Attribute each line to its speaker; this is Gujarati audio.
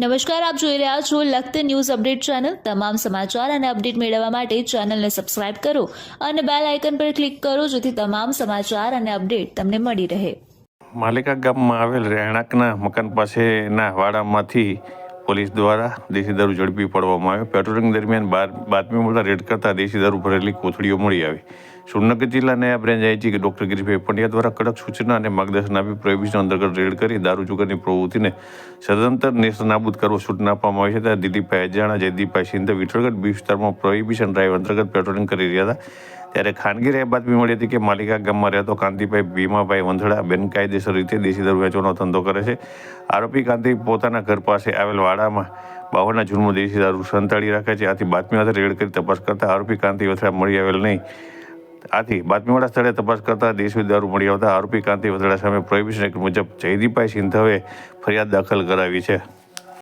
Speaker 1: નમસ્કાર, આપ જોઈ રહ્યા છો લખત ન્યૂઝ અપડેટ ચેનલ. તમામ સમાચાર અને અપડેટ મેળવવા માટે ચેનલને સબસ્ક્રાઇબ કરો અને બેલ આઇકન પર ક્લિક કરો જેથી તમામ સમાચાર અને અપડેટ તમને મળી રહે.
Speaker 2: માલિકા ગામમાં આવેલ રહેણાંકના મકાન પાસેના વાડામાંથી પોલીસ દ્વારા દેશી દારૂ ઝડપી પાડવામાં આવ્યો. પેટ્રોલિંગ દરમિયાન બાતમી મળતા રેડ કરતા દેશી દારૂ ભરેલી કોથળીઓ મળી આવી. સુરનગર જિલ્લાના બ્રાન્ચ આઈજી ડોક્ટર ગિરીશભાઈ પંડ્યા દ્વારા કડક સૂચના અને માર્ગદર્શન આપી પ્રોહિબિશન અંતર્ગત રેડ કરી દારૂ જુગારની પ્રવૃત્તિને સદંતર નેસ્તનાબૂદ કરવા સૂચના આપવામાં આવી છે. ત્યારે દિલીપભાઈ અજાણા, જયદીપભાઈ સિંધે વિઠળગઢ બી વિસ્તારમાં પ્રોહિબિશન ડ્રાઈવ અંતર્ગત પેટ્રોલિંગ કરી રહ્યા હતા. ત્યારે ખાનગી રાય બાતમી મળી હતી કે માલિકા ગામમાં રહેતો કાંતિભાઈ ભીમાભાઈ વંધડા બેનકાયદેસર રીતે દેશી દારૂ વેચવાનો ધંધો કરે છે. આરોપી કાંતિ પોતાના ઘર પાસે આવેલ વાડામાં બાવનના જૂનમાં દેશી દારૂ સંતાડી રાખે છે. આથી બાતમી આધારે રેડ કરી તપાસ કરતા આરોપી કાંતિ વથડા મળી આવેલ નહીં. આથી બાતમીવાળા સ્થળે તપાસ કરતા દેશી દારૂ મળી આવતા આરોપી કાંતિ વથડા સામે પ્રોહિબિશન એક્ટ મુજબ જયદીપભાઈ સિંધવે ફરિયાદ દાખલ કરાવી છે.